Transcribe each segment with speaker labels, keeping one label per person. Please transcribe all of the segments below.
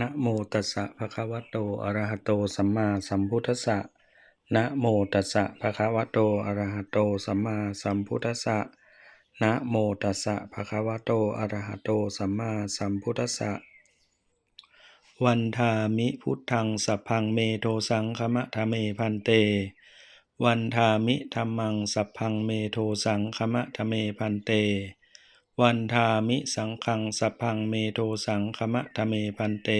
Speaker 1: นะโมตัสสะภะคะวะโต อะระหะโต สัมมาสัมพุทธัสสะ นะโมตัสสะภะคะวะโต อะระหะโต สัมมาสัมพุทธัสสะ นะโมตัสสะภะคะวะโต อะระหะโต สัมมาสัมพุทธัสสะ วันทามิพุทธังสัพพังเมโทสังคมะทะเมพันเต วันทามิธัมมังสัพพังเมโทสังคมะทะเมพันเต วันทามิสังฆังสัพพังเมโทสังคมะทะเมพันเต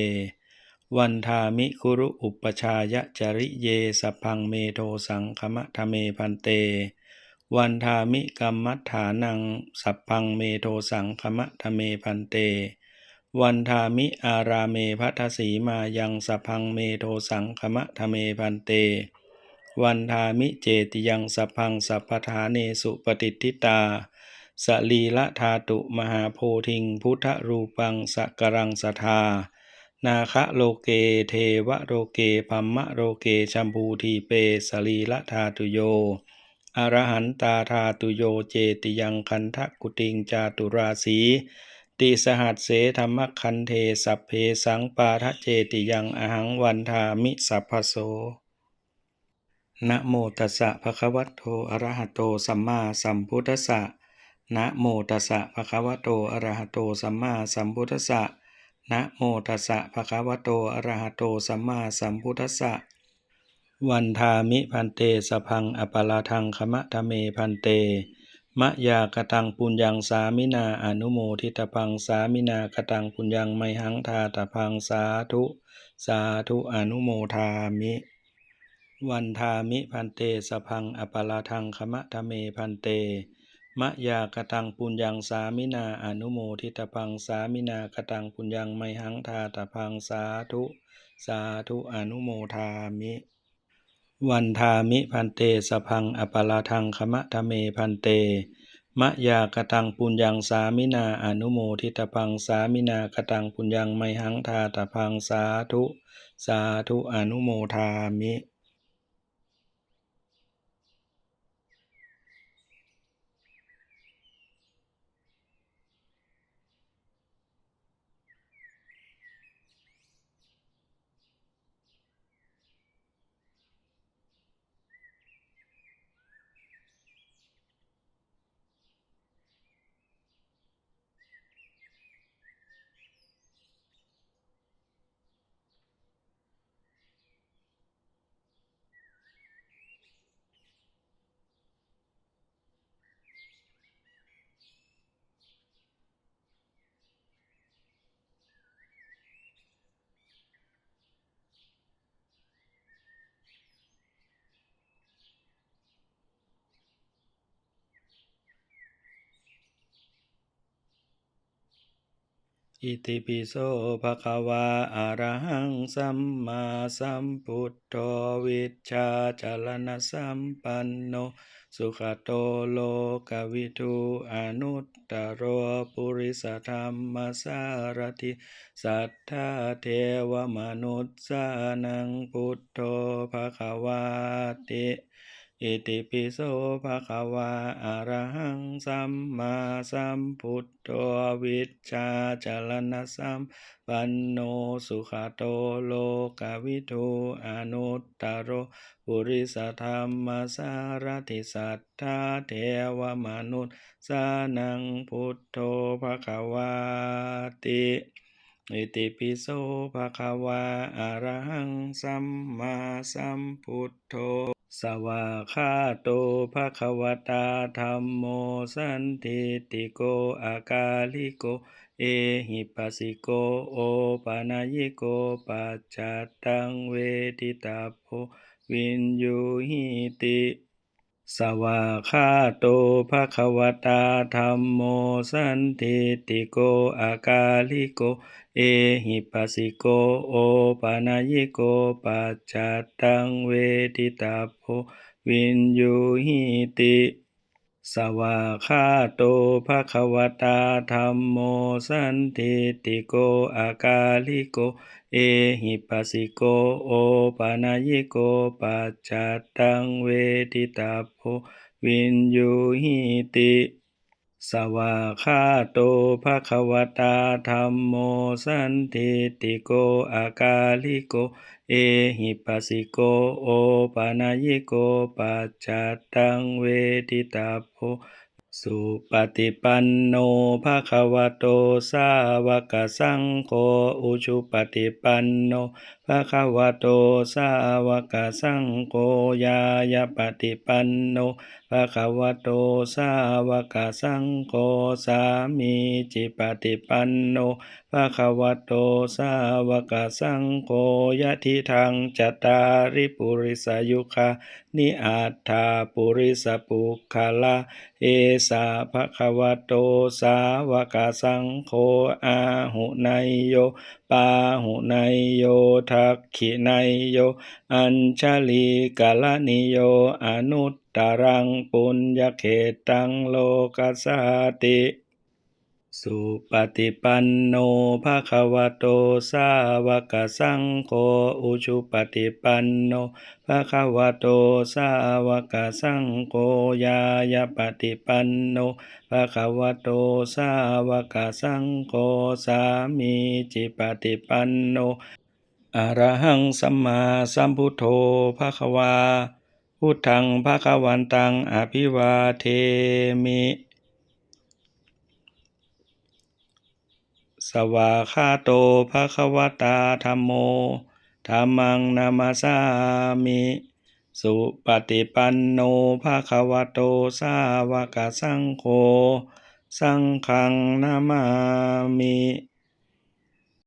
Speaker 1: วันทามิคุรุอุปชายะจริเยสัพพังเมโทสังคมะทะเมพันเต วันทามิกัมมัฏฐานังสัพพังเมโทสังคมะทะเมพันเต วันทามิอาราเมพัทสีมายังสัพพังเมโทสังคมะทะเมพันเต วันทามิเจติยังสัพพังสัพพทาเนสุปฏิทิตา สลีละธาตุมหาโพธิง พุทธรูปังสกรังสทา นาคะโลเกเทวโรเกพัมมะโรเกชัมพูทีเปสลีละธาตุโยอรหันตาธาตุโยเจติยังคันทะกุติงจาตุราสีติสหัสเสธรรมคันเทสัพเพสังปาทะเจติยังอหังวันทามิสัพพโสนะโมตัสสะภะคะวะโตอะระหะโตสัมมาสัมพุทธัสสะ นะโมตัสสะภะคะวะโต อะระหะโต สัมมาสัมพุทธัสสะ นะโมตัสสะภะคะวะโต อะระหะโต สัมมาสัมพุทธัสสะ วันทามิพันเตสพังอปาลาทังคมะทะเมพันเต มะยากตังปุญญังสามินาอนุโมทิตพังสามินากตังปุญญังไมหังทาตพังสาธุ สาธุอนุโมทามิวันทามิพันเตสพังอปาลาทังคมะทะเมพันเต มะยากตังปุญญังสามินาอนุโมทิตพังสามินากตังปุญญังไมหังทาตพังสาธุ สาธุอนุโมทามิ วันทามิพันเตสะพังอปาลาทังคมะทะเมพันเต มะยากตังปุญญังสามินาอนุโมทิตพังสามินากตังปุญญังไมหังทาตพังสาธุ สาธุอนุโมทามิ อิติปิโสภะคะวาอะระหังสัมมาสัมพุทโธวิชชาจารณสัมปันโน สุขโตโลกวิทูอนุตตรโรปุริสธรรมสารติสัทธาเทวมนุษย์สานังพุทโธภะคะวาติ อิติปิโสภะคะวาอะระหังสัมมาสัมพุทโธวิชชาจารณสัมปันโนสุขโตโลกวิทูอนุตตรโรปุริสธรรมสารติสัทธาเทวมนุษย์สานังพุทโธภะคะวาติอิติปิโสภะคะวาอะระหังสัมมาสัมพุทโธ สวากาโตภะคะวตาธรรมโมสันทิติโกอากาลิโก เอหิปัสสิโกโอปานายิโกปัจจัตตังเวทิตาโพวินยูหิติ สวากาโตภะคะวตาธัมโมสันทิติโกอากาลิโก เอหิปัสสิโกโอปานายิโกปัจจัตตังเวทิตาโพวินยูหิติสวากาโตภะคะวตาธัมโมสันทิติโกอากาลิโก เอหิปัสสิโกโอปานายิโกปัจจัตตังเวทิตาโพวินยูหิติสวาคาโตภะคะวตาธัมโมสันทิติโกอากาลิโก เอหิปัสสิโกโอปานายิโกปัจจัตตังเวทิตาโพ สุปฏิปันโนภาควโตสาวกสังโฆอุชุปฏิปันโนภาควโตสาวกสังโฆยายาปฏิปันโนะคะวะโตสาวกสังโฆสามีจิปฏิปันโนภะคะวะโตสาวกสังโฆยะทิทางจตาริปุริสยุคานิอัตถาปุริสปุคละเอสาภะคะวะโตสาวกสังโฆอาหุไนยโยปาหุไนยโยทักขิไนยโย อัญชลีกาลนิโยอนุต ตรังปุญญเขตังโลกัสสาติ สุปฏิปันโนภะควโตสาวกสังโฆอุชุปฏิปันโนภะควโตสาวกสังโฆยายาปฏิปันโนภะควโตสาวกสังโฆสามีจิปฏิปันโนอรหังสัมมาสัมพุทโธภะควา พุทธังภะควันตังอภิวาเทมิ สวาคาโตภะควตาธัมโมธัมมังนามาสามิ สุปฏิปันโนภะควโตสาวกสังโฆ สังฆังนามามิ